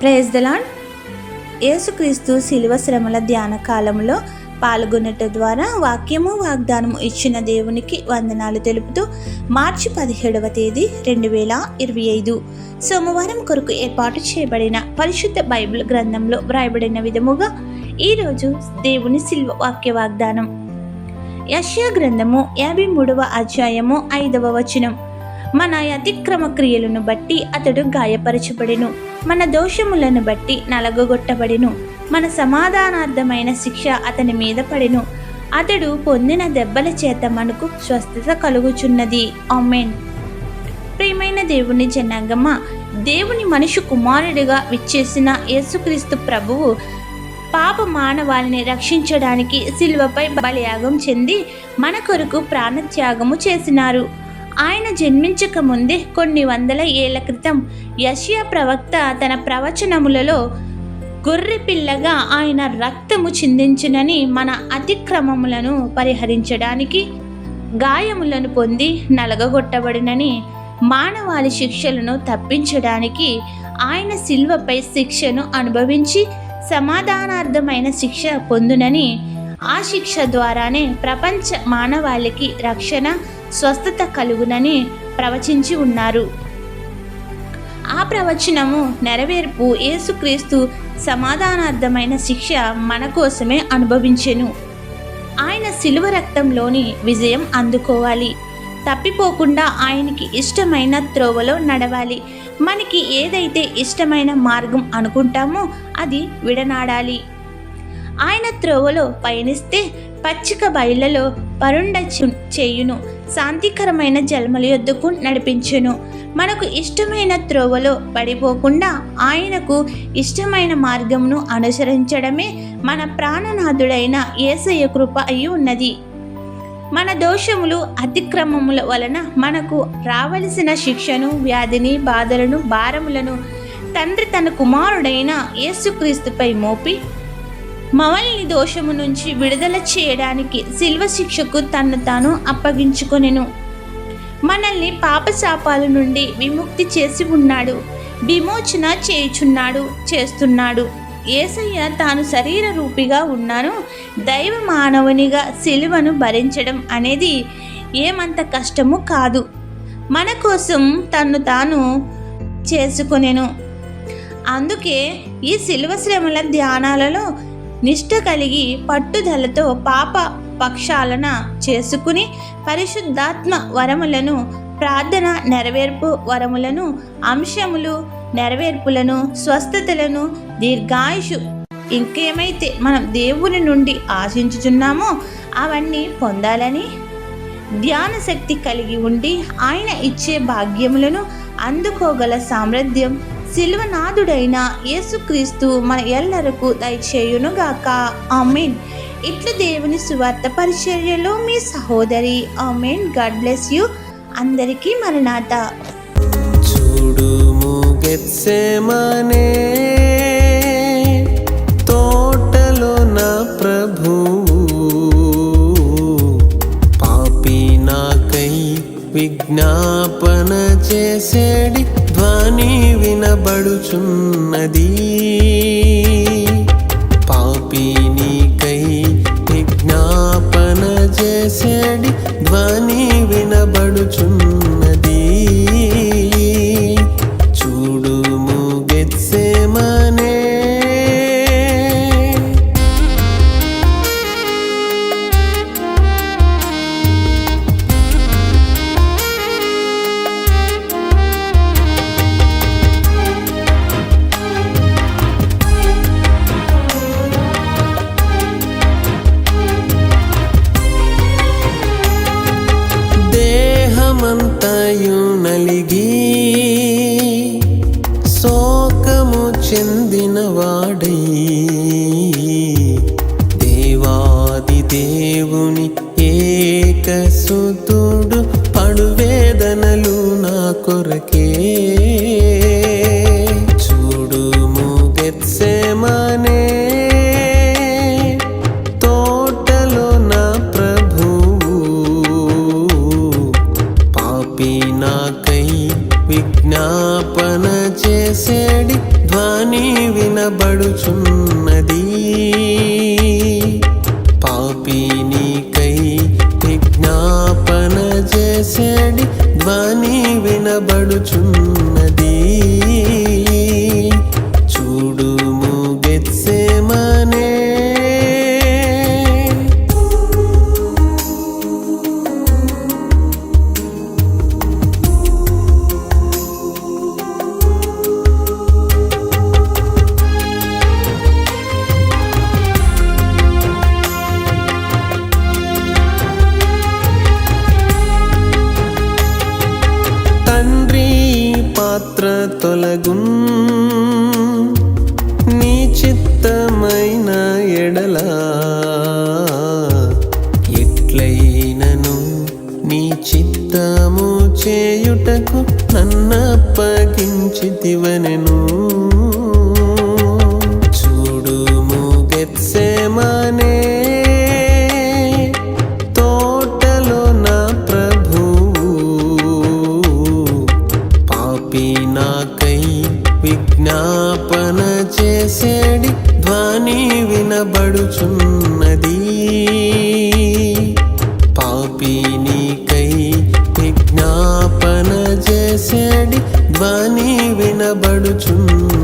Praise దలాన్ యేసుక్రీస్తు శిలువ శ్రమల ధ్యాన కాలంలో పాల్గొనట ద్వారా వాక్యము వాగ్దానము ఇచ్చిన దేవునికి వందనాలు తెలుపుతూ మార్చి పదిహేడవ తేదీ రెండు వేల ఇరవై ఐదు సోమవారం కొరకు ఏర్పాటు చేయబడిన పరిశుద్ధ బైబిల్ గ్రంథంలో వ్రాయబడిన విధముగా ఈరోజు దేవుని శిల్వ వాక్య వాగ్దానం. యష్యా గ్రంథము యాభై మూడవ అధ్యాయము ఐదవ వచనం. మన అతిక్రమ క్రియలను బట్టి అతడు గాయపరచబడెను. మన దోషములను బట్టి నలగొట్టబడెను మన సమాధానార్థమైన శిక్ష అతని మీద పడెను. అతడు పొందిన దెబ్బల చేత మనకు స్వస్థత కలుగుచున్నది. ఆమెన్. ప్రియమైన దేవుని జనాంగమ్మ దేవుని మనిషి కుమారుడిగా విచ్చేసిన యేసుక్రీస్తు ప్రభువు పాప మానవాళిని రక్షించడానికి శిలువపై బలియాగం చెంది మన కొరకు ప్రాణత్యాగము చేసినారు. ఆయన జన్మించక ముందే కొన్ని వందల ఏళ్ళ క్రితం యషియా ప్రవక్త తన ప్రవచనములలో గొర్రె పిల్లగా ఆయన రక్తము చిందించునని మన అతిక్రమములను పరిహరించడానికి గాయములను పొంది నలగగొట్టబడినని మానవాళి శిక్షలను తప్పించడానికి ఆయన శిల్వపై శిక్షను అనుభవించి సమాధానార్థమైన శిక్ష పొందునని ఆ శిక్ష ద్వారానే ప్రపంచ మానవాళికి రక్షణ స్వస్థత కలుగునని ప్రవచించి ఉన్నారు. ఆ ప్రవచనము నెరవేర్పు యేసుక్రీస్తు సమాధానార్థమైన శిక్ష మన కోసమే అనుభవించెను. ఆయన శిలువ రక్తంలోని విజయం అందుకోవాలి. తప్పిపోకుండా ఆయనకి ఇష్టమైన త్రోవలో నడవాలి. మనకి ఏదైతే ఇష్టమైన మార్గం అనుకుంటామో అది విడనాడాలి. ఆయన త్రోవలో పయనిస్తే పచ్చిక బయళ్ళలో పరుండ చేయును. శాంతికరమైన జన్మల యొద్దకు నడిపించును. మనకు ఇష్టమైన త్రోవలో పడిపోకుండా ఆయనకు ఇష్టమైన మార్గమును అనుసరించడమే మన ప్రాణనాథుడైన ఏసయ్య కృప అయి ఉన్నది. మన దోషములు అతిక్రమముల వలన మనకు రావలసిన శిక్షను వ్యాధిని బాధలను భారములను తండ్రి తన కుమారుడైన యేసుక్రీస్తుపై మోపి మమ్మల్ని దోషము నుంచి విడుదల చేయడానికి శిల్వ శిక్షకు తన్ను తాను అప్పగించుకొనెను. మనల్ని పాపశాపాల నుండి విముక్తి చేసి ఉన్నాడు. విమోచన చేయుచున్నాడు చేస్తున్నాడు. ఏసయ్య తాను శరీర రూపిగా ఉన్నాను. దైవ మానవునిగా సిలువను భరించడం అనేది ఏమంత కష్టము కాదు. మన కోసం తన్ను తాను చేసుకునేను. అందుకే ఈ శిలువ శ్రమల ధ్యానాలలో నిష్ట కలిగి పట్టుదలతో పాప పక్షాలన చేసుకుని పరిశుద్ధాత్మ వరములను ప్రార్థన నెరవేర్పు వరములను అంశములు నెరవేర్పులను స్వస్థతలను దీర్ఘాయుషు ఇంకేమైతే మనం దేవుని నుండి ఆశించుచున్నామో అవన్నీ పొందాలని ధ్యాన శక్తి కలిగి ఉండి ఆయన ఇచ్చే భాగ్యములను అందుకోగల సామర్థ్యం శిల్వనాథుడైన యేసుక్రీస్తు మన ఎల్లరకు దయచేయునుగాక. ఆమెన్. ఇట్లు దేవుని సువార్త పరిచర్యలో మీ సహోదరి ఆమెన్. God bless you. అందరికీ మరణాత. చూడు గెత్సెమనే విజ్ఞాపన చేసేడి ధ్వని వినబడుచున్నది. పాపి విజ్ఞాపన చేసేడి ధ్వని వినబడుచున్నది. శోకము చెందినవాడై దేవాది దేవుని ఏకసుతుడు పడువేదనలు నా కొరకే. చేసేడి ధ్వని వినబడుచున్నది. పాపిని తొలగున్ నీ చిత్తమైన ఎడలా. ఎట్లయినను నీ చిత్తము చేయుటకు నన్నప్పగించితివనెను. విజ్ఞాపన